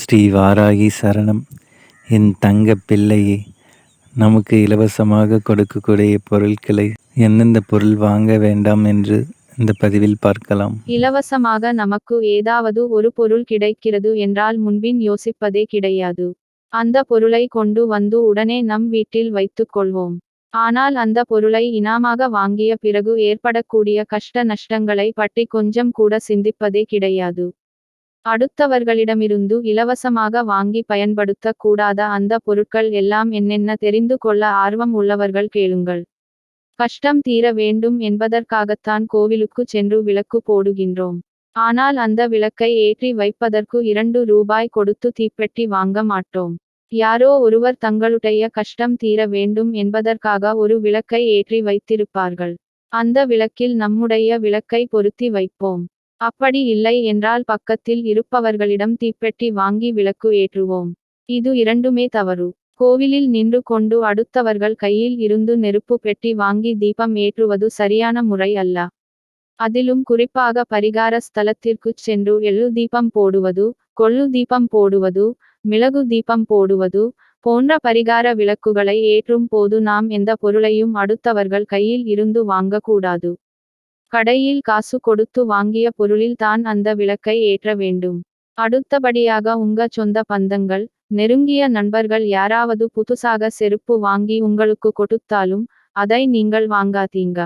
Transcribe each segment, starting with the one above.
ஸ்ரீ வாராகி சரணம். என் தங்க பிள்ளையே நமக்கு இலவசமாக கொடுக்கக்கூடிய பொருட்களை எந்தெந்த பொருள் வாங்க வேண்டாம் என்று இந்த பதிவில் பார்க்கலாம். இலவசமாக நமக்கு ஏதாவது ஒரு பொருள் கிடைக்கிறது என்றால் முன்பின் யோசிப்பதே கிடையாது. அந்த பொருளை கொண்டு வந்து உடனே நம் வீட்டில் வைத்துக் கொள்வோம். ஆனால் அந்த பொருளை இனாமாக வாங்கிய பிறகு ஏற்படக்கூடிய கஷ்ட நஷ்டங்களை பற்றி கொஞ்சம் கூட சிந்திப்பதே கிடையாது. அடுத்தவர்களிடமிருந்து இலவசமாக வாங்கி பயன்படுத்த கூடாத அந்த பொருட்கள் எல்லாம் என்னென்ன தெரிந்து கொள்ள ஆர்வம் உள்ளவர்கள் கேளுங்கள். கஷ்டம் தீர வேண்டும் என்பதற்காகத்தான் கோவிலுக்கு சென்று விளக்கு போடுகின்றோம். ஆனால் அந்த விளக்கை ஏற்றி வைப்பதற்கு இரண்டு ரூபாய் கொடுத்து தீப்பெட்டி வாங்க மாட்டோம். யாரோ ஒருவர் தங்களுடைய கஷ்டம் தீர வேண்டும் என்பதற்காக ஒரு விளக்கை ஏற்றி வைத்திருப்பார்கள். அந்த விளக்கில் நம்முடைய விளக்கை பொருத்தி வைப்போம். அப்படி இல்லை என்றால் பக்கத்தில் இருப்பவர்களிடம் தீப்பெட்டி வாங்கி விளக்கு ஏற்றுவோம். இது இரண்டுமே தவறு. கோவிலில் நின்று கொண்டு அடுத்தவர்கள் கையில் இருந்து நெருப்பு பெட்டி வாங்கி தீபம் ஏற்றுவது சரியான முறை அல்ல. அதிலும் குறிப்பாக பரிகார ஸ்தலத்திற்குச் சென்று எள்ளு தீபம் போடுவது கொள்ளு தீபம் போடுவது மிளகு தீபம் போடுவது போன்ற பரிகார விளக்குகளை ஏற்றும் போது நாம் எந்த பொருளையும் அடுத்தவர்கள் கையில் இருந்து வாங்கக்கூடாது. கடையில் காசு கொடுத்து வாங்கிய பொருளில் தான் அந்த விளக்கை ஏற்ற வேண்டும். அடுத்தபடியாக உங்க சொந்த பந்தங்கள் நெருங்கிய நண்பர்கள் யாராவது புதுசாக செருப்பு வாங்கி உங்களுக்கு கொடுத்தாலும் அதை நீங்கள் வாங்காதீங்க.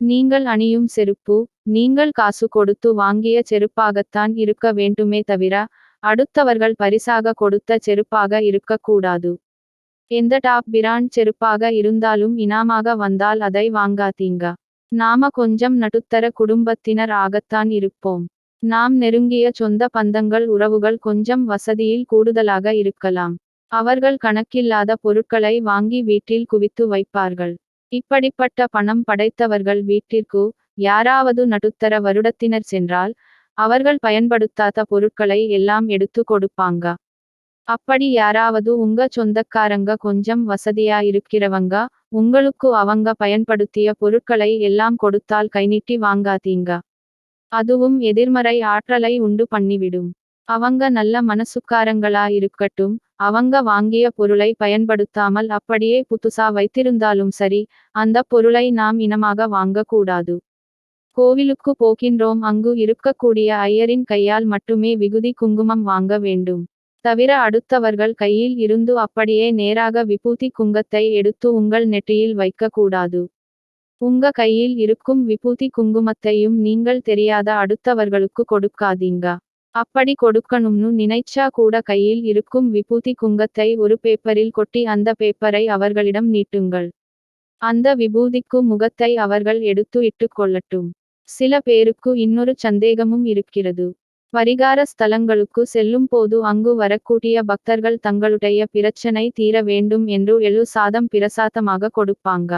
நீங்கள் அணியும் செருப்பு நீங்கள் காசு கொடுத்து வாங்கிய செருப்பாகத்தான் இருக்க வேண்டுமே தவிர அடுத்தவர்கள் பரிசாக கொடுத்த செருப்பாக இருக்கக்கூடாது. எந்த டாப் பிராண்ட் செருப்பாக இருந்தாலும் இனாமாக வந்தால் அதை வாங்காதீங்க. நாம கொஞ்சம் நடுத்தர குடும்பத்தினர் ஆகத்தான் இருப்போம். நாம் நெருங்கிய சொந்த பந்தங்கள் உறவுகள் கொஞ்சம் வசதியில் கூடுதலாக இருக்கலாம். அவர்கள் கணக்கில்லாத பொருட்களை வாங்கி வீட்டில் குவித்து வைப்பார்கள். இப்படிப்பட்ட பணம் படைத்தவர்கள் வீட்டிற்கு யாராவது நடுத்தர வருடத்தினர் சென்றால் அவர்கள் பயன்படுத்தாத பொருட்களை எல்லாம் எடுத்து கொடுப்பாங்க. அப்படி யாராவது உங்க சொந்தக்காரங்க கொஞ்சம் வசதியா இருக்கிறவங்க உங்களுக்கு அவங்க பயன்படுத்திய பொருட்களை எல்லாம் கொடுத்தால் கைநீட்டி வாங்காதீங்க. அதுவும் எதிர்மறை ஆற்றலை உண்டு பண்ணிவிடும். அவங்க நல்ல மனசுக்காரங்களா இருக்கட்டும் அவங்க வாங்கிய பொருளை பயன்படுத்தாமல் அப்படியே புதுசா வைத்திருந்தாலும் சரி அந்த பொருளை நாம் இனமாக வாங்கக்கூடாது. கோவிலுக்கு போகின்றோம் அங்கு இருக்கக்கூடிய ஐயரின் கையால் மட்டுமே விகுதி குங்குமம் வாங்க வேண்டும். தவிர அடுத்தவர்கள் கையில் இருந்து அப்படியே நேராக விபூதி குங்கத்தை எடுத்து உங்கள் நெற்றியில் வைக்கக்கூடாது. உங்க கையில் இருக்கும் விபூதி குங்குமத்தையும் நீங்கள் தெரியாத அடுத்தவர்களுக்கு கொடுக்காதீங்க. அப்படி கொடுக்கணும்னு நினைச்சா கூட கையில் இருக்கும் விபூதி குங்கத்தை ஒரு பேப்பரில் கொட்டி அந்த பேப்பரை அவர்களிடம் நீட்டுங்கள். அந்த விபூதிக்கு முகத்தை அவர்கள் எடுத்து இட்டு கொள்ளட்டும். சில பேருக்கு இன்னொரு சந்தேகமும் இருக்கிறது. பரிகார ஸ்தலங்களுக்கு செல்லும் போது அங்கு வரக்கூடிய பக்தர்கள் தங்களுடைய பிரச்சனை தீர வேண்டும் என்று எழு சாதம் பிரசாதமாக கொடுப்பாங்க.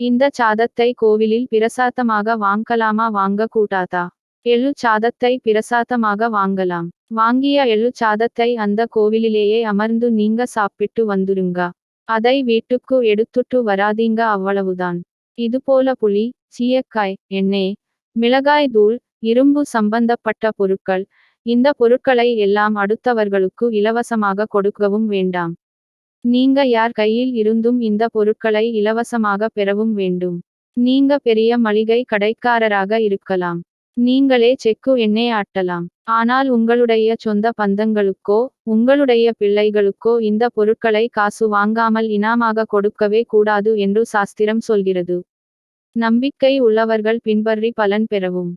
இந்த சாதத்தை கோவிலில் பிரசாதமாக வாங்கலாமா? வாங்க கூடாதா எழு சாதத்தை பிரசாதமாக வாங்கலாம். வாங்கிய எழு சாதத்தை அந்த கோவிலிலேயே அமர்ந்து நீங்க சாப்பிட்டு வந்துருங்க. அதை வீட்டுக்கு எடுத்துட்டு வராதீங்க. அவ்வளவுதான். இதுபோல புளி சீயக்காய் எண்ணெய் மிளகாய் தூள் இரும்பு சம்பந்தப்பட்ட பொருட்கள். இந்த பொருட்களை எல்லாம் அடுத்தவர்களுக்கு இலவசமாக கொடுக்கவும் வேண்டாம். நீங்க யார் கையில் இருந்தும் இந்த பொருட்களை இலவசமாக பெறவும் வேண்டும். நீங்க பெரிய மளிகை கடைக்காரராக இருக்கலாம். நீங்களே செக்கு எண்ணெய் ஆட்டலாம். ஆனால் உங்களுடைய சொந்த பந்தங்களுக்கோ உங்களுடைய பிள்ளைகளுக்கோ இந்த பொருட்களை காசு வாங்காமல் இனாமாக கொடுக்கவே கூடாது என்று சாஸ்திரம் சொல்கிறது. நம்பிக்கை உள்ளவர்கள் பின்பற்றி பலன் பெறவும்.